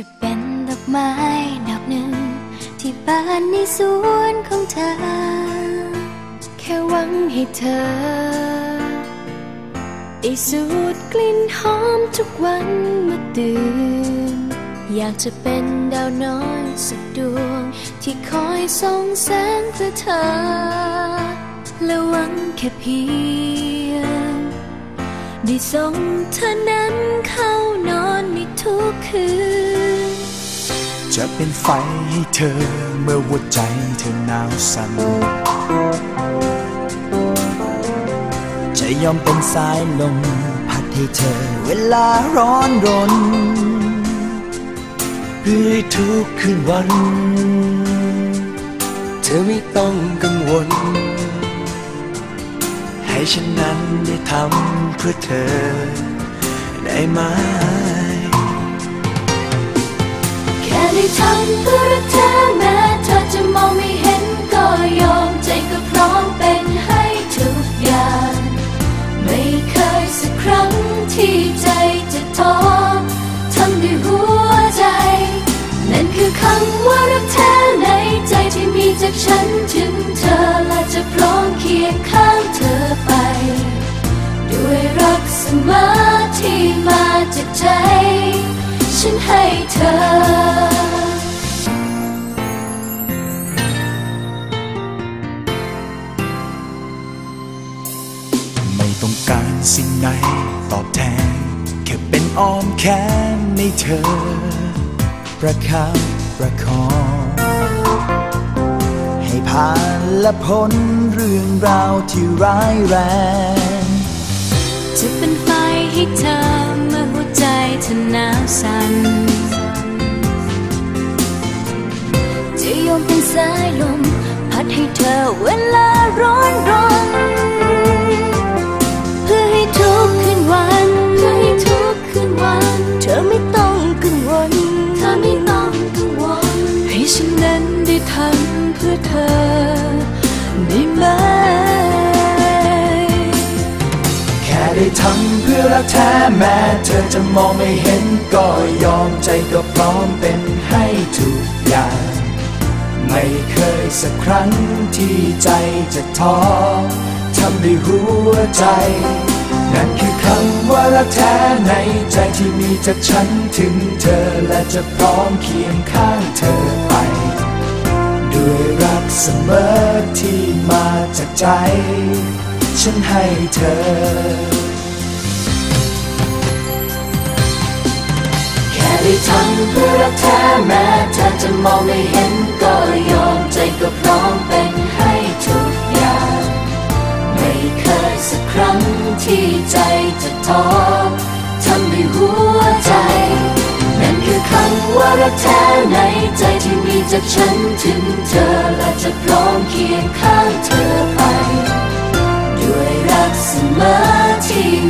จะเป็นดอกไม้ดอกหนึ่ง ที่บานในสวนของเธอ แค่หวังให้เธอ ได้สูดกลิ่นหอมทุกวันเมื่อตื่น อยากจะเป็นดาวน้อยสักดวง ที่คอยส่องแสงเพื่อเธอ และหวังแค่เพียง ได้ส่งเธอนั้นเข้านอนในทุกคืน จะเป็นไฟให้เธอเมื่อหัวใจเธอหนาวสั่นจะยอมเป็นสายลมพัดให้เธอเวลาร้อนรนเพื่อทุกคืนวัน เธอไม่ต้องกังวล ให้ฉันนั้นได้ทำเพื่อเธอได้ไหม แค่ได้ทำเพื่อรักเธอแม้เธอจะมองไม่เห็นก็ยอมใจก็พร้อมเป็นให้ทุกอย่าง ไม่เคยสักครั้งที่ใจจะท้อทำด้วยหัวใจ นั่นคือคำว่ารักแท้ในใจที่มีจากฉันถึงเธอและจะพร้อมเคียงข้างเธอไป ด้วยรักเสมอที่มาจากใจ ฉันให้เธอไม่ต้องการสิ่งไหนตอบแทน แค่เป็นอ้อมแขนในเธอ ประคับประคอง ให้ผ่านและพ้นเรื่องราวที่ร้ายแรง จะเป็นไฟให้เธอ ใจเธอหนาวสั่นจะยอมเป็นสายลม พัดให้เธอเวลาร้อนรน ได้ทำเพื่อรักแท้แม้เธอจะมองไม่เห็นก็ยอมใจก็พร้อมเป็นให้ทุกอย่าง ไม่เคยสักครั้งที่ใจจะท้อทำด้วยหัวใจ นั่นคือคำว่ารักแท้ในใจที่มีจากฉันถึงเธอและจะพร้อมเคียงข้างเธอไป ด้วยรักเสมอที่มาจากใจ ฉันให้เธอ ได้ทำเพื่อรักแท้แม้เธอจะมองไม่เห็นก็ยอมใจก็พร้อมเป็นให้ทุกอย่าง ไม่เคยสักครั้งที่ใจจะท้อทำด้วยหัวใจ นั่นคือคำว่ารักแท้ในใจที่มีจากฉันถึงเธอและจะพร้อมเคียงข้างเธอไป ด้วยรักเสมอที่